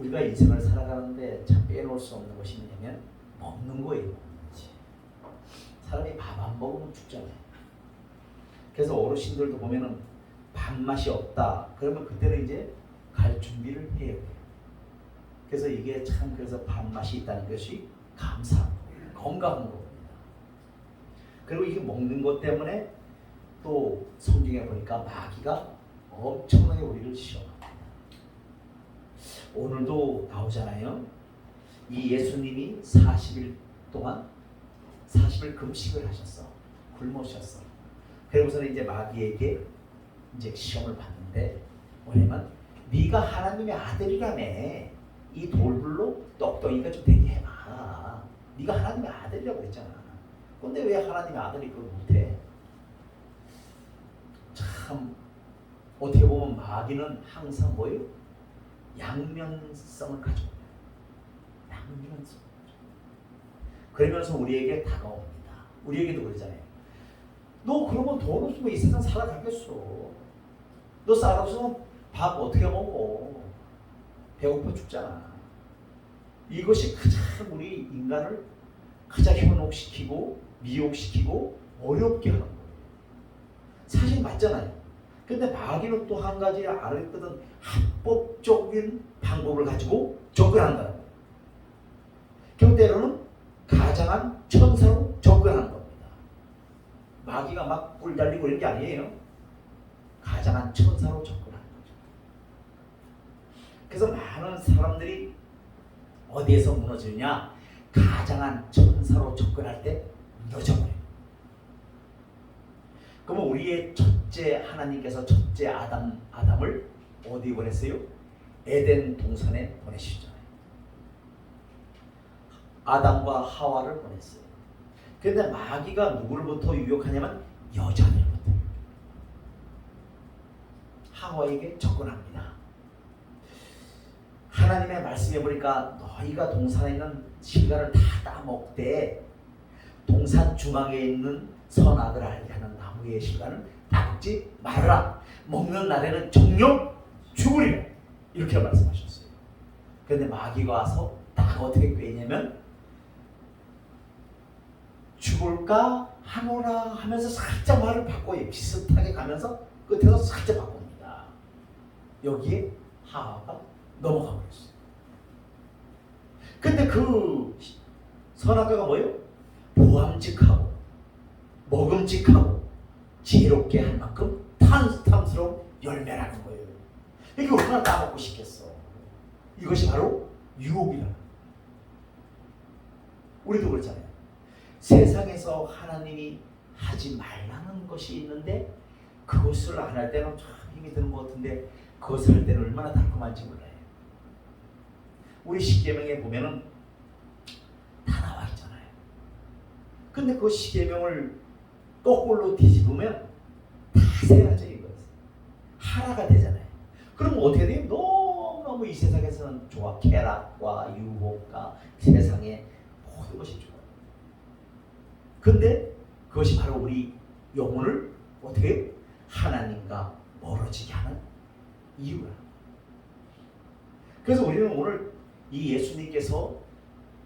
우리가 인생을 살아가는데 참 빼놓을 수 없는 것이 뭐냐면 먹는 거예요. 사람이 밥 안 먹으면 죽잖아요. 그래서 어르신들도 보면은 밥맛이 없다. 그러면 그때는 이제 갈 준비를 해야 돼요. 그래서 이게 참 그래서 밥맛이 있다는 것이 감사한 거예요. 건강한 겁니다. 그리고 이게 먹는 것 때문에 또 성경에 보니까 마귀가 엄청나게 우리를 시험합니다. 오늘도 나오잖아요. 이 예수님이 40일 동안 40일 금식을 하셨어. 굶으셨어. 그러고서는 이제 마귀에게 이제 시험을 받는데 뭐냐면 네가 하나님의 아들이라며 이 돌불로 떡덩이가 좀 되게 해봐. 네가 하나님의 아들이라고 했잖아. 근데 왜 하나님의 아들이 그걸 못해? 참 어떻게 보면 마귀는 항상 뭐예요? 양면성을 가지고. 양면성. 그러면서 우리에게 다가옵니다. 우리에게도 그러잖아요. 너 그러면 돈 없으면 이 세상 살아가겠어. 너 쌀 없으면 밥 어떻게 먹어? 배고파 죽잖아. 이것이 가장 우리 인간을 가장 현혹시키고 미혹시키고 어렵게 하는 거예요. 사실 맞잖아요. 근데 마귀는 또 한 가지 알았거든 합법적인 방법을 가지고. 결국 때로는 가장한 천사로 접근하는 겁니다. 마귀가 막뿔 달리고 이런 게 아니에요. 가장한 천사로 접근하는 거죠. 그래서 많은 사람들이 어디에서 무너지느냐? 가장한 천사로 접근할 때 무너져 버려요. 그러면 우리의 첫째 하나님께서 첫째 아담 아담을 어디 보냈어요? 에덴 동산에 보내시잖아요. 아담과 하와를 보냈어요. 그런데 마귀가 누구를부터 유혹하냐면 여자들부터 하와에게 접근합니다. 하나님의 말씀해 보니까 너희가 동산에 있는 실과를 다 따먹되 동산 중앙에 있는 선악을 알게 하는 나무의 실과는 따먹지 말아라. 먹는 날에는 정령 죽으리라. 이렇게 말씀하셨어요. 그런데 마귀가 와서 딱 어떻게 꿰냐면 죽을까 하노라 하면서 살짝 말을 바꿔요. 비슷하게 가면서 끝에서 살짝 바꿉니다. 여기에 하와가 넘어가 버렸어요. 근데 그 선악과가 뭐예요? 보암직하고 먹음직하고 지혜롭게 할 만큼 탐스러운 열매라는 거예요. 이게 얼마나 따먹고 싶겠어. 이것이 바로 유혹이라는 거예요. 우리도 그렇잖아요. 세상에서 하나님이 하지 말라는 것이 있는데 그것을 안 할 때는 참 힘이 드는 것 같은데 그것을 할 때는 얼마나 달콤한지 몰라요. 우리 십계명에 보면은 다 나와 있잖아요. 근데 그 십계명을 거꾸로 뒤집으면 다 이거 되잖아요. 어떻게 돼요? 너무너무 이 세상에서는 좋아. 쾌락과 유혹과 세상의 모든 것이 좋아. 근데 그것이 바로 우리 영혼을 어떻게? 하나님과 멀어지게 하는 이유라. 그래서 우리는 오늘 이 예수님께서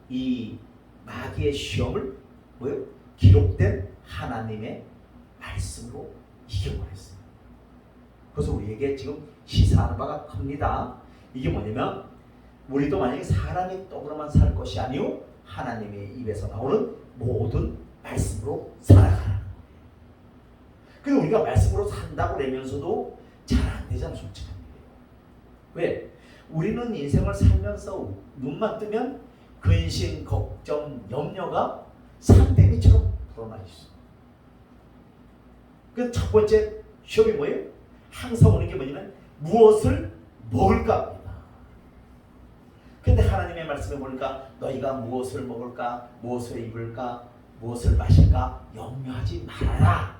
이 마귀의 시험을 뭐요? 기록된 하나님의 말씀으로 이겨버렸어요. 그래서 우리에게 지금 시사하는 바가 큽니다. 이게 뭐냐면 우리도 만약에 사람의 떡으로만 살 것이 아니요 하나님의 입에서 나오는 모든 말씀으로 살아가라. 그래서 우리가 말씀으로 산다고 그러면서도 잘 안 되잖아 솔직한. 왜? 우리는 인생을 살면서 눈만 뜨면 근심, 걱정, 염려가 산더미처럼 불어나 있어. 그첫 번째 시험이 뭐예요? 항상 오는 게 뭐냐면 무엇을 먹을까입니다. 근데 하나님의 말씀에 보니까 너희가 무엇을 먹을까, 무엇을 입을까, 무엇을 마실까 염려하지 말아라.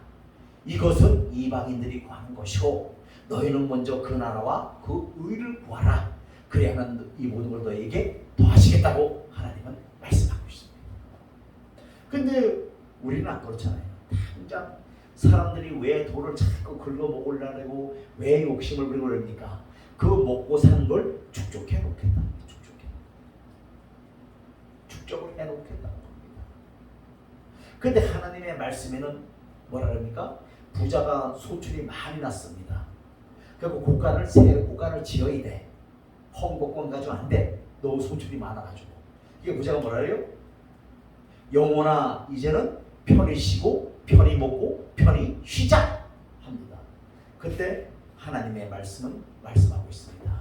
이것은 이방인들이 구하는 것이고 너희는 먼저 그 나라와 그 의를 구하라. 그래야만 이 모든 걸 너희에게 더하시겠다고 하나님은 말씀하고 있습니다. 근데 우리는 안 그렇잖아요. 당장 사람들이 왜 돈을 자꾸 긁어 먹으려고 왜 욕심을 부리고 그럽니까? 그 먹고 사는 걸 축적해 놓겠다. 축적을 해 놓겠다는 겁니다. 근데 하나님의 말씀에는 뭐라 그럽니까? 부자가 소출이 많이 났습니다. 그리고 국가를 새 국가를 지어야 돼. 헝복권 가지고 안 돼. 너무 소출이 많아가지고. 이게 부자가 뭐라 그래요? 영혼아 이제는 편히 쉬고 편히 먹고 편히 쉬자 합니다. 그때 하나님의 말씀은 말씀하고 있습니다.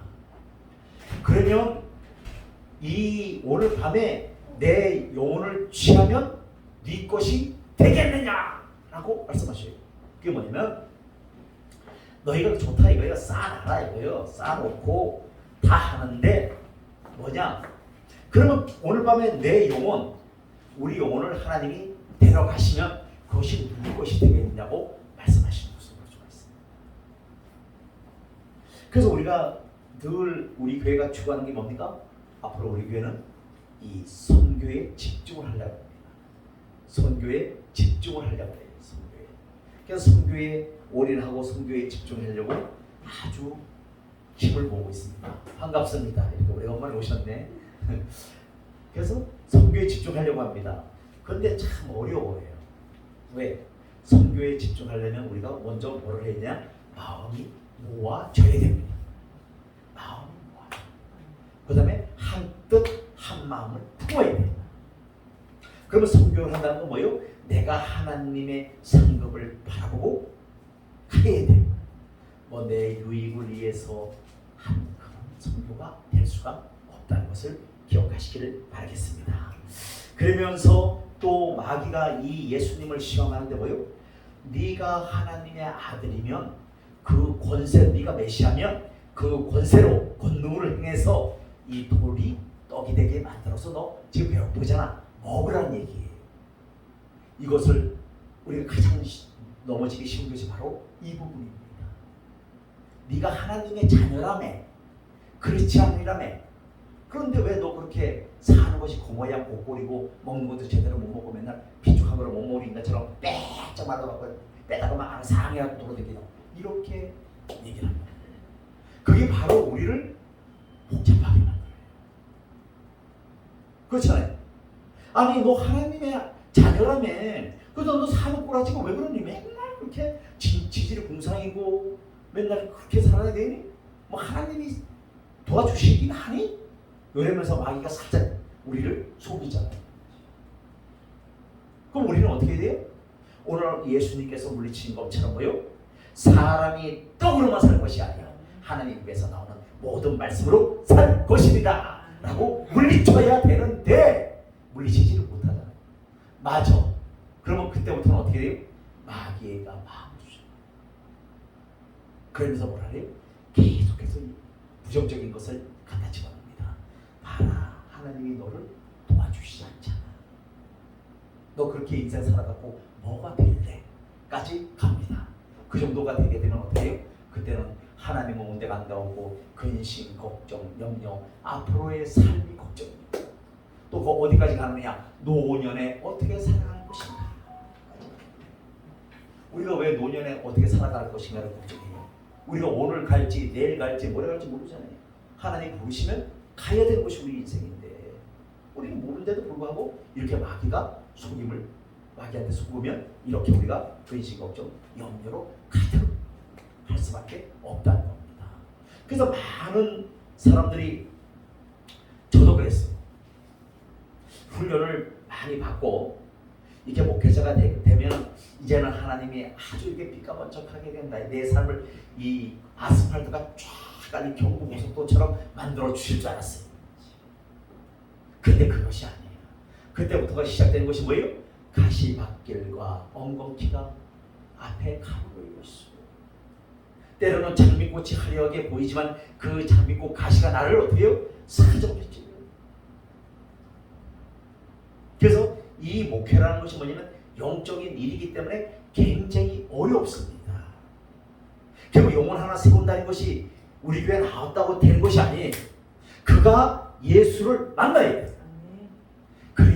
그러면 이 오늘 밤에 내 영혼을 취하면 네 것이 되겠느냐라고 말씀하셔요. 그게 뭐냐면 너희가 좋다 이거예요. 쌓아놔라 이거예요. 쌓아놓고 다 하는데 뭐냐? 그러면 오늘 밤에 내 영혼, 우리 영혼을 하나님이 데려가시면 그것이 누구 것이 되겠느냐고 말씀하시는 것을 볼 수가 있습니다. 그래서 우리가 늘 우리 교회가 추구하는 게 뭡니까? 앞으로 우리 교회는 이 선교에 집중을 하려고 합니다. 선교에 집중을 하려고 해요. 선교에. 그래서 선교에 올인하고 선교에 집중하려고 아주 힘을 모으고 있습니다. 반갑습니다. 이렇게 오래간만에 오셨네. 그래서 선교에 집중하려고 합니다. 그런데 참 어려워요. 왜? 선교에 집중하려면 우리가 먼저 뭐를 해야 되냐? 마음이 모아져야 됩니다. 마음이 모아. 그 다음에 한 뜻, 한 마음을 품어야 됩니다. 그러면 선교를 한다는 건 뭐예요? 내가 하나님의 상급을 바라보고 가야 돼. 뭐내 유익을 위해서 한 그런 선교가 될 수가 없다는 것을 기억하시기를 바라겠습니다. 그러면서 또 마귀가 이 예수님을 시험하는데 뭐요? 네가 하나님의 아들이면 그 권세, 네가 메시아면 그 권세로 권능을 행해서 이 돌이 떡이 되게 만들어서 너 지금 배고프잖아 먹으라는 얘기예요. 이것을 우리가 가장 넘어지기 쉬운 것이 바로 이 부분입니다. 네가 하나님의 자녀라며 그렇지 않으라며 그런데 왜 너 그렇게 사는 것이 고모양 고꼴이고 먹는 것도 제대로 못 먹고 맨날 비축한 걸못 먹는 인간처럼 빼짝 말아갖고 빼다가만 안 상해갖고 돌아다니노 이렇게 얘기를 합니다. 그게 바로 우리를 복잡하게. 그렇잖아요. 아니 너 하나님의 자녀라며 그래서 너 사는 꼬라지가 왜 그러니 맨날 그렇게 지, 지질이 공상이고 맨날 그렇게 살아야 되니? 뭐 하나님이 도와주시긴 하니? 이러면서 마귀가 살짝 우리를 속이잖아요. 그럼 우리는 어떻게 돼요? 오늘 예수님께서 물리친 것처럼 뭐요? 사람이 떡으로만 살 것이 아니라 하나님께서 나오는 모든 말씀으로 살 것입니다. 라고 물리쳐야 되는데 물리치지를 못하잖아요. 맞아. 그러면 그때부터는 어떻게 돼요? 마귀가 마음을 주죠. 그러면서 뭐라 해요? 계속해서 이 부정적인 것을 갖다. 봐라, 하나님이 너를 도와주시지 않잖아. 너 그렇게 인생 살아갖고 뭐가 될래? 까지 갑니다. 그 정도가 되게 되면 해요? 그때는 하나님 데가 안 나오고 근심, 걱정, 염려, 앞으로의 삶이 걱정입니다. 또 그 어디까지 가느냐? 노년에 어떻게 살아갈 것인가? 우리가 왜 노년에 어떻게 살아갈 것인가를 걱정해요. 우리가 오늘 갈지 내일 갈지 모레 갈지 모르잖아요. 하나님 부르시면 가야 되는 것이 우리 인생인데 우리는 모르는데도 불구하고 이렇게 마귀가 속임을 마귀한테 속으면 이렇게 우리가 근심 걱정 염려로 가득 할 수밖에 없다는 겁니다. 그래서 많은 사람들이 저도 그랬어요. 훈련을 많이 받고 이렇게 목회자가 되, 면 이제는 하나님이 아주 이렇게 빛가번쩍하게 된다. 내 삶을 이 아스팔트가 쫙 아니 경부 고속도처럼 만들어 주실 줄 알았어요. 근데 그것이 아니에요. 그때부터가 시작된 것이 뭐예요? 가시밭길과 엉겅퀴가 앞에 가로고 있어. 때로는 장미꽃이 화려하게 보이지만 그 장미꽃 가시가 나를 어떻게 해요? 사정했지. 그래서 이 목회라는 것이 뭐냐면 영적인 일이기 때문에 굉장히 어렵습니다. 결국 영혼 하나 세운다는 것이 우리 교회 나왔다고 되는 것이 아니에요. 그가 예수를 만나야 돼요.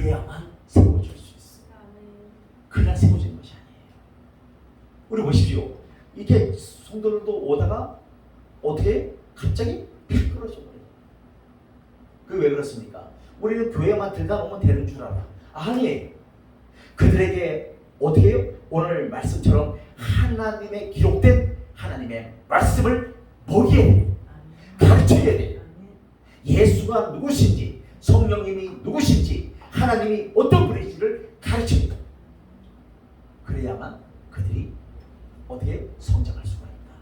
그래야만 세워질 수 있어요. 그냥 세워지는 것이 아니에요. 우리 보십시오. 이게 성도들도 오다가 어떻게 갑자기 픽 끊어져 버려요. 그왜 그렇습니까? 우리는 교회만 들다 보면 되는 줄 알아. 아니, 그들에게 어떻게 해요? 오늘 말씀처럼 하나님의 기록된 하나님의 말씀을 보게 돼. 가르쳐야 돼. 예수가 누구신지, 성령님이 누구신지, 하나님이 어떤 분이신지를 가르칩니다. 그래야만 그들이 어떻게 성장할 수가 있다.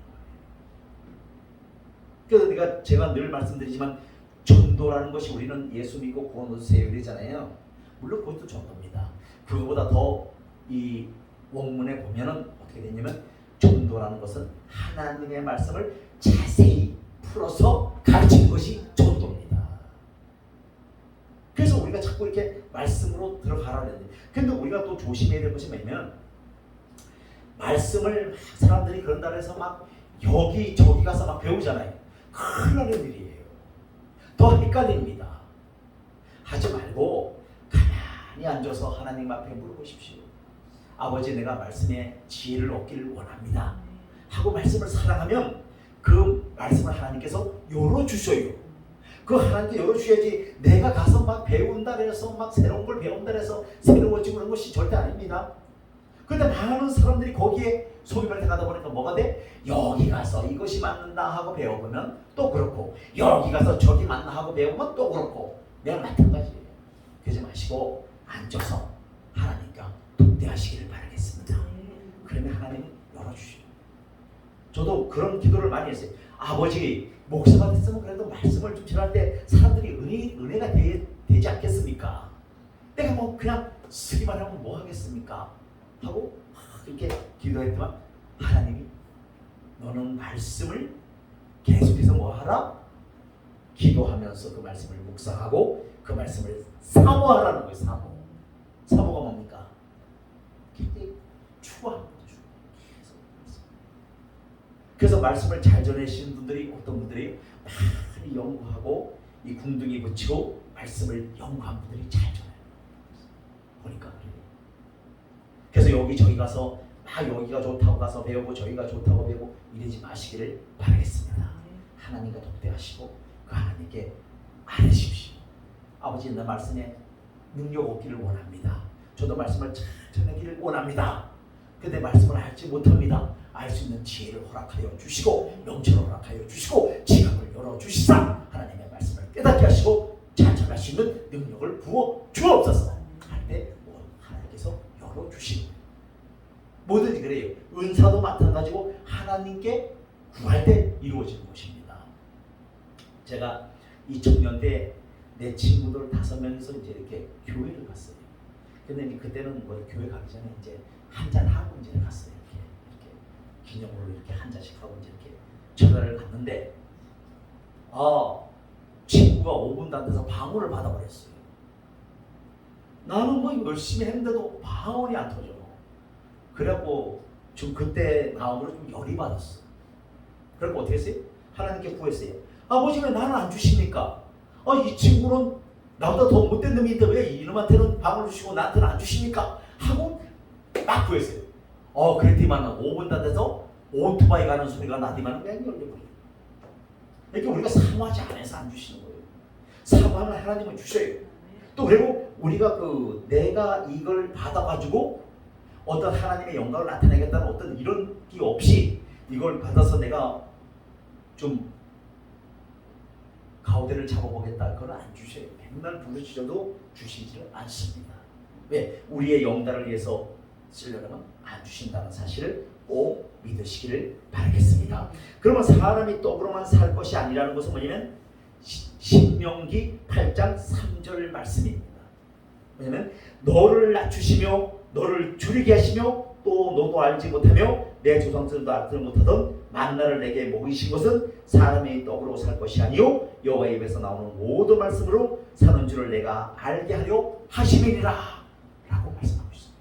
그래서 내가 제가 늘 말씀드리지만 전도라는 것이 우리는 예수 믿고 구원 얻으세요 이러잖아요. 물론 그것도 전도입니다. 그거보다 더 이 원문에 보면은 어떻게 되냐면 전도라는 것은 하나님의 말씀을 자세히 풀어서 가르치는 것이 전도입니다. 자꾸 이렇게 말씀으로 들어가라 그러는데 근데 우리가 또 조심해야 될 것이 뭐냐면 말씀을 막 사람들이 그런다 해서 막 여기 저기 가서 막 배우잖아요. 큰일 나는 일이에요. 더 헷갈립니다. 하지 말고 가만히 앉아서 하나님 앞에 물어보십시오. 아버지 내가 말씀에 지혜를 얻기를 원합니다. 하고 말씀을 사랑하면 그 말씀을 하나님께서 열어주셔요. 그 하나님께 열어주셔야지 내가 가서 막 배운다 해서 막 새로운 걸 배운다 해서 새로워지고 그런 것이 절대 아닙니다. 근데 많은 사람들이 거기에 소비할 때 가다 보니까 뭐가 돼? 여기 가서 이것이 맞는다 하고 배워보면 또 그렇고 여기 가서 저기 맞나 하고 배우면 또 그렇고 내가 마찬가지예요. 그러지 마시고 앉아서 하나님과 독대하시기를 바라겠습니다. 그러면 하나님은 열어주시오. 저도 그런 기도를 많이 했어요. 아버지 목사가 됐으면 그래도 말씀을 좀 전할 때 사람들이 은혜, 은혜가 되, 되지 않겠습니까? 내가 뭐 그냥 쓰기만 하면 뭐 하겠습니까? 하고 막 이렇게 기도했더만 하나님이 너는 말씀을 계속해서 뭐 하라? 기도하면서 그 말씀을 묵상하고 그 말씀을 사모하라는 거예요. 사모. 사모가 뭡니까? 굉장히 말씀. 그래서 말씀을 잘 전해주시는 분들이 어떤 분들이 많이 연구하고 이 궁둥이 붙이고 말씀을 연구한 분들이 잘 전해요. 보니까 그래요. 그래서 여기 저기 가서 막 여기가 좋다고 가서 배우고 저기가 좋다고 배우고 이러지 마시기를 바라겠습니다. 하나님과 독대하시고 그 하나님께 알으십시오. 아버지 내 말씀에 능력 얻기를 원합니다. 저도 말씀을 잘 전하기를 원합니다. 근데 말씀을 알지 못합니다. 알 수 있는 지혜를 허락하여 주시고 명철을 허락하여 주시고 지각을 열어 주시사 하나님의 말씀을 깨닫게 하시고 잘 전할 수 있는 능력을 부어 주옵소서. 할때 하나님께서 열어 주시고 뭐든지 그래요. 은사도 마찬가지고 하나님께 구할 때 이루어지는 것입니다. 제가 2000년대 내 친구들 다섯 명이서 이제 이렇게 교회를 갔어요. 근데 그때는 뭐 교회 가기 전에 이제 한잔 하고 이제 갔어요. 기념으로 이렇게 한 잔씩 하고 이제 이렇게 전화를 갔는데 아 친구가 5분도 안 돼서 방문을 받아버렸어요. 나는 뭐 열심히 했는데도 방언이 안 터져. 그래갖고 좀 그때 마음으로 좀 열이 받았어. 그래갖고 어떻게 했어요? 하나님께 구했어요. 아버지 왜 나는 안 주십니까? 아, 이 친구는 나보다 더 못된 놈인데 왜 이놈한테는 방을 주시고 나한테는 안 주십니까? 하고 막 구했어요. 어, 그랬더니만 5분 다 돼서 오토바이 가는 소리가 나더니만 그냥 열려버려요. 이렇게 우리가 사모하지 않아서 안 주시는 거예요. 사모하면 하나님은 주셔요. 또 그리고 우리가 그 내가 이걸 받아가지고 어떤 하나님의 영광을 나타내겠다는 어떤 이런 게 없이 이걸 받아서 내가 좀 가우대를 잡아보겠다. 그건 안 주셔요. 맨날 부르짖어도 주시지를 않습니다. 왜? 우리의 영달을 위해서 쓰려면 안 주신다는 사실을 꼭 믿으시기를 바라겠습니다. 그러면 사람이 떡으로만 살 것이 아니라는 것은 뭐냐면 시- 신명기 8장 3절 말씀입니다. 왜냐면 너를 낮추시며 너를 줄이게 하시며 또 너도 알지 못하며 내 조상들도 알지 못하던 만나를 내게 먹이신 것은 사람의 떡으로 살 것이 아니요 여호와의 입에서 나오는 모든 말씀으로 사는 줄을 내가 알게 하려 하심이니라 라고 말씀하고 있습니다.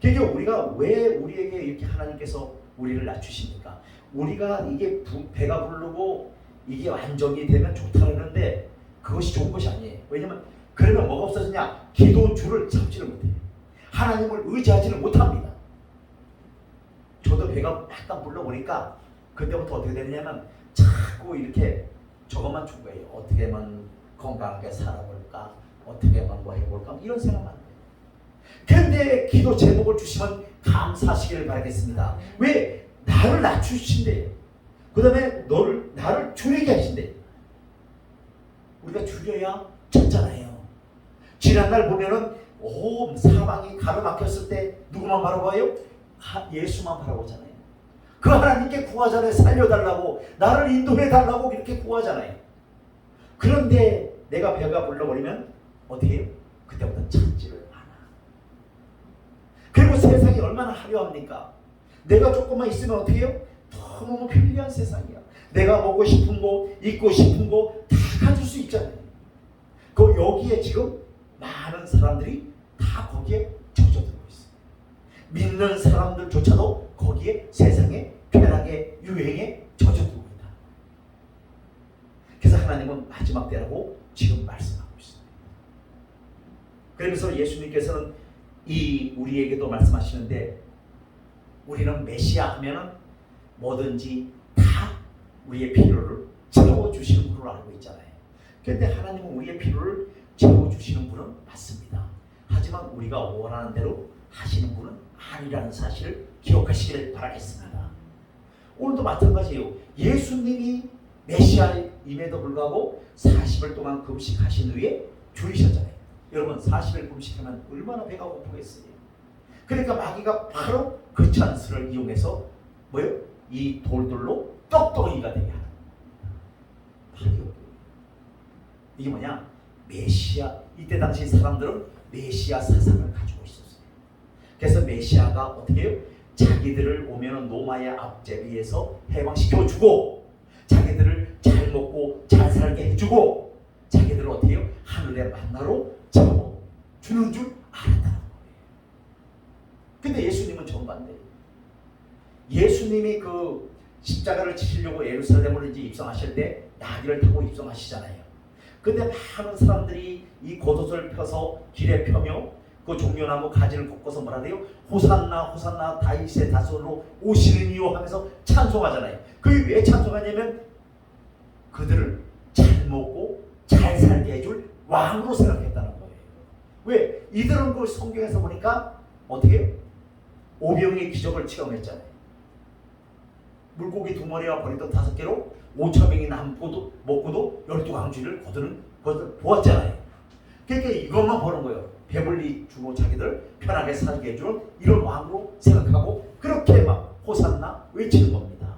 그러니까 우리가 왜 우리에게 이렇게 하나님께서 우리를 낮추십니까? 우리가 이게 부- 배가 부르고 이게 안정이 되면 좋다 그러는데 그것이 좋은 것이 아니에요. 왜냐면 그러면 뭐가 없어지냐? 기도 줄을 잡지를 못해요. 하나님을 의지하지는 못합니다. 저도 배가 약간 불러보니까 그때부터 어떻게 되느냐면 자꾸 이렇게 저것만 준 거예요. 어떻게 하면 건강하게 살아볼까? 어떻게 하면 뭐 해볼까? 이런 생각만. 근데 기도 제목을 주시면 감사하시기를 바라겠습니다. 왜? 나를 낮추신대요. 그 다음에 너를, 나를 줄이게 하신대요. 우리가 줄여야 쳤잖아요. 지난날 보면은 오 사방이 가로막혔을 때 누구만 바라봐요? 하- 예수만 바라보잖아요. 그 하나님께 구하잖아요. 살려달라고 나를 인도해달라고 이렇게 구하잖아요. 그런데 내가 배가 불러버리면 어떻게 해요? 그때부터. 그리고 세상이 얼마나 화려합니까? 내가 조금만 있으면 어떻게 해요? 너무 편리한 세상이야. 내가 먹고 싶은 거, 입고 싶은 거 다 가질 수 있잖아요. 그 여기에 지금 많은 사람들이 다 거기에 젖어들고 있어요. 믿는 사람들조차도 거기에 세상에 편하게 유행에 젖어들고 있다. 그래서 하나님은 마지막 때라고 지금 말씀하고 있습니다. 그러면서 예수님께서는 이 우리에게도 말씀하시는데 우리는 메시아 하면은 뭐든지 다 우리의 필요를 채워 주시는 분으로 알고 있잖아요. 그런데 하나님은 우리의 필요를 채워 주시는 분은 맞습니다. 하지만 우리가 원하는 대로 하시는 분은 아니라는 사실을 기억하시기를 바라겠습니다. 오늘도 마찬가지예요. 예수님이 메시아임에도 불구하고 40일 동안 금식하신 후에 줄이셨잖아요. 여러분 40일 금식하면 얼마나 배가 고프겠어요. 그러니까 마귀가 바로 그 찬스를 이용해서 뭐요? 이 돌들로 떡덩이가 되게 하는 이게 뭐냐? 메시아 이때 당시 사람들은 메시아 사상을 가지고 있었어요. 그래서 메시아가 어떻게 해요? 자기들을 오면은 노마의 앞제비에서 해방시켜 주고 자기들을 잘 먹고 잘 살게 해주고 자기들을 어떻게 해요? 하늘의 만나로 잡아 주는 줄 알았다는 거예요. 근데 예수님은 정반대예요. 예수님이 그 십자가를 지시려고 예루살렘을 이제 입성하실 때 나귀를 타고 입성하시잖아요. 근데 많은 사람들이 이 겉옷을 펴서 길에 펴며 그 종려나무 가지를 꺾어서 뭐라 해요? 호산나 호산나 다윗의 다솔로 오시는 이요 하면서 찬송하잖아요. 그게 왜 찬송하냐면 그들을 잘 먹고 잘 살게 해줄 왕으로 거예요. 왜? 이들은 그 성경에서 보니까 어떻게 해요? 오병의 기적을 체험했잖아요. 물고기 두 마리와 버리던 다섯 개로 오천 명이 남고도 먹고도 열두 강쥐를 거두는 것을 보았잖아요. 그러니까 이것만 보는 거예요. 배불리 주고 자기들 편하게 살게 해주는 이런 왕으로 생각하고 그렇게 막 호산나 외치는 겁니다.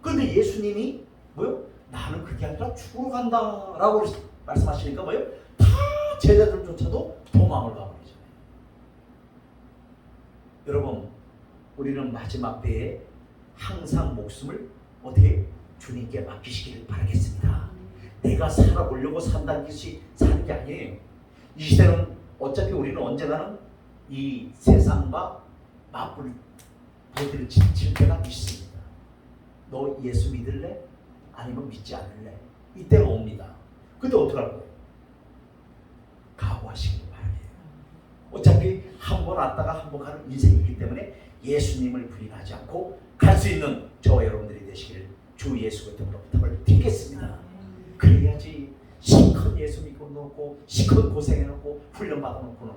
그런데 예수님이 뭐요? 나는 그게 아니라 죽어간다라고 말씀하시니까 뭐요? 다 제자들조차도 도망을 가버리잖아요. 여러분, 우리는 마지막 때에 항상 목숨을 어떻게 주님께 맡기시기를 바라겠습니다. 내가 살아보려고 산다는 것이 사는 게 아니에요. 이 시대는 어차피 우리는 언젠가는 이 세상과 맞불 부딪힐 때가 있습니다. 너 예수 믿을래? 아니면 믿지 않을래? 이때가 옵니다. 근데 어떡할 거예요? 각오하시길 바라요. 어차피 한 번 왔다가 한 번 가는 인생이기 때문에 예수님을 부인하지 않고 갈 수 있는 저 여러분들이 되시기를 주 예수 그리스도로 부탁을 드리겠습니다. 그래야지 시컷 예수 믿고 놓고 시컷 고생해놓고 훈련 받아놓고는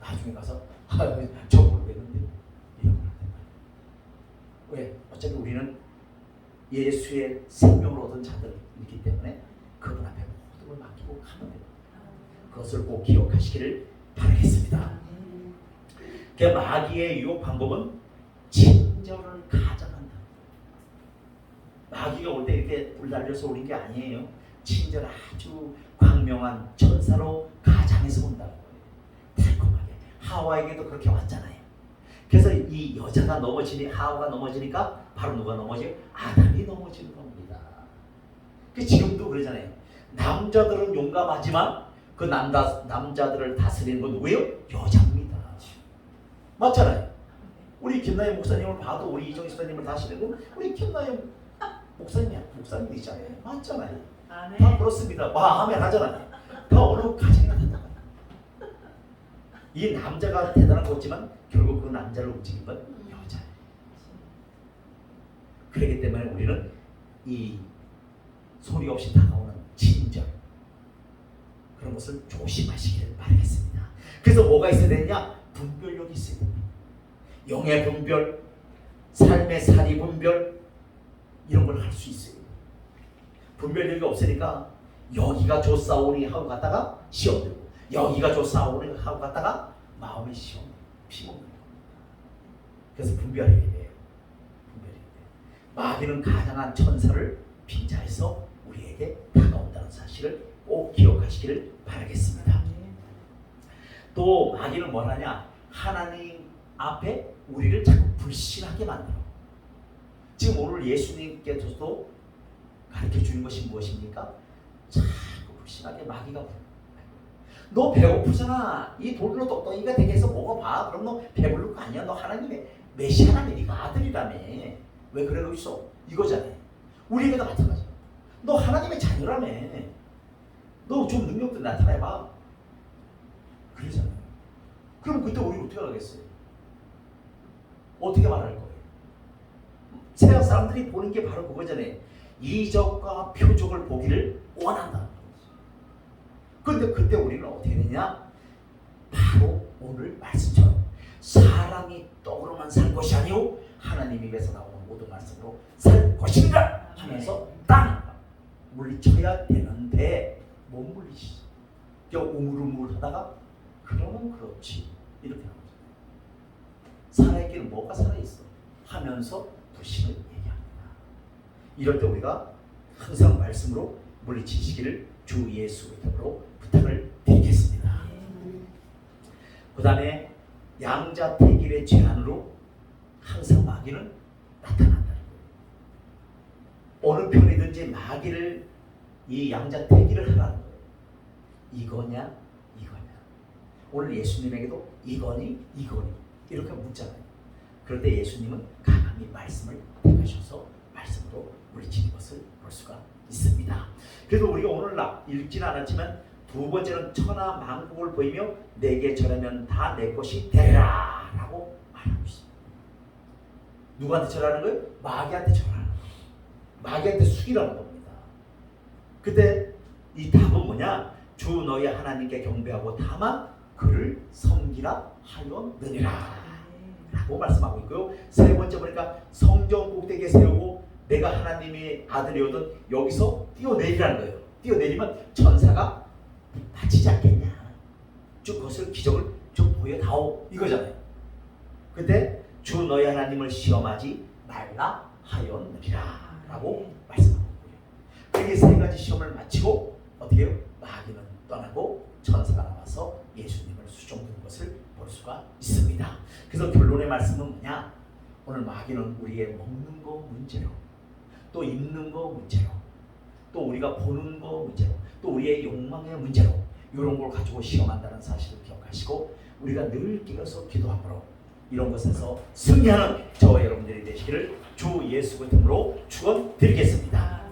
나중에 가서 아저 모르겠는데 이런 걸 한단 말이에요. 왜? 어차피 우리는 예수의 생명을 얻은 자들이기 때문에 그분 앞에 모든 걸 맡기고 가면 됩니다. 그것을 꼭 기억하시기를 바라겠습니다. 그 마귀의 유혹 방법은 친절을 가장한다. 마귀가 올 때 이렇게 불 달려서 오는 게 아니에요. 친절 아주 광명한 천사로 가장해서 거예요. 달콤하게. 하와에게도 그렇게 왔잖아요. 그래서 이 여자가 넘어지니 하와가 넘어지니까 바로 누가 넘어져요? 아담이 넘어지는 겁니다. 그 지금도 그러잖아요. 남자들은 용감하지만 그 남자 남자들을 다스리는 건 누구예요? 여자입니다. 맞잖아요. 우리 김나영 목사님을 봐도 우리 이정희 목사님을 다스리고 우리 김나영 목사님이야 목사님이잖아요. 맞잖아요. 아멘. 다 그렇습니다. 와 하면 하잖아요. 다 어느 가정이나 된다. 이 남자가 대단한 거지만 결국 그 남자를 움직인 건 여자예요. 그렇기 때문에 우리는 이 소리 없이 다가오는 친절 그런 것을 조심하시기를 바라겠습니다. 그래서 뭐가 있어야 되냐? 분별력이 있어야 됩니다. 영의 분별, 삶의 사리 분별 이런 걸 할 수 있어요. 분별력이 없으니까 여기가 좋사오니 하고 갔다가 시험 들고 여기가 좋사오니 하고 갔다가 마음의 시험 피먹는. 그래서 분별해야 돼요. 분별해야 돼요. 마귀는 가장한 천사를 빙자해서 우리에게 다가온다는 사실을 꼭 기억하시기를 바라겠습니다. 또 마귀는 뭘 하냐? 하나님 앞에 우리를 자꾸 불신하게 만들어. 지금 오늘 예수님께서도 가르쳐 주는 것이 무엇입니까? 자꾸 불신하게 마귀가. 너 배고프잖아. 이 돌로 떡떡이가 되게 해서 먹어봐. 그럼 너 배부를 거 아니야. 너 하나님의 메시아라며. 네가 아들이라며. 왜 그러고 있어? 이거잖아요. 우리에게도 마찬가지야. 너 하나님의 자녀라며. 너 좀 능력들 나타내봐. 그러잖아요. 그럼 그때 우리 어떻게 하겠어요? 어떻게 말할 거예요? 세상 사람들이 보는 게 바로 그거잖아요. 이적과 표적을 보기를 원한다. 그런데 그때 우리는 어떻게 되냐? 바로 오늘 말씀처럼 사람이 떡으로만 살 것이 아니오 하나님 입에서 나오는 모든 말씀으로 살 것인가 하면서 땅 물리쳐야 되는데 못 물리시죠. 그냥 우물우물 하다가 그러면 그렇지 이렇게 나오죠. 살아있기는 뭐가 살아있어 하면서 불신을 얘기합니다. 이럴 때 우리가 항상 말씀으로 물리치시기를 주 예수 이름으로 부탁을 드리겠습니다. 그 다음에 양자택일의 제안으로 항상 마귀는 나타난다는 거예요. 어느 편이든지 마귀를 이 양자택일을 하라는 거예요. 이거냐 이거냐. 오늘 예수님에게도 이거니 이거니 이렇게 묻잖아요. 때 예수님은 강함이 말씀을 택하셔서 말씀으로 물리치는 것을 볼 수가 있습니다. 그래서 우리가 오늘 나 읽지는 않았지만 두 번째는 천하 만국을 보이며 내게 절하면 다 내 것이 되리라라고 말하고 있습니다. 누구한테 절하는 거예요? 마귀한테 절하는 거예요. 마귀한테 숙이라는 겁니다. 근데 이 답은 뭐냐? 주 너희 하나님께 경배하고 다만 그를 섬기라 하였느니라. 라고 말씀하고 있고요. 세 번째 보니까 성전 꼭대기에 세우고 내가 하나님의 아들이오든 여기서 뛰어내리라는 거예요. 뛰어내리면 천사가 다치지 않겠냐. 쭉 그것을 기적을 좀 보여다오 이거잖아요. 근데 주 너희 하나님을 시험하지 말라 하였느니라 라고 말씀하고 있 그게 세 가지 시험을 마치고 어떻게 해요? 마귀는 떠나고 천사가 나와서 예수님을 수종드는 것을 볼 수가 있습니다. 그래서 결론의 말씀은 뭐냐? 오늘 마귀는 우리의 먹는 거 문제로 또 입는 거 문제로 또 우리가 보는 거 문제로 또 우리의 욕망의 문제로 이런 걸 가지고 시험한다는 사실을 기억하시고 우리가 늘 깨어서 기도함으로 이런 것에서 승리하는 저와 여러분들이 되시기를 주 예수 그리스도로 축원드리겠습니다.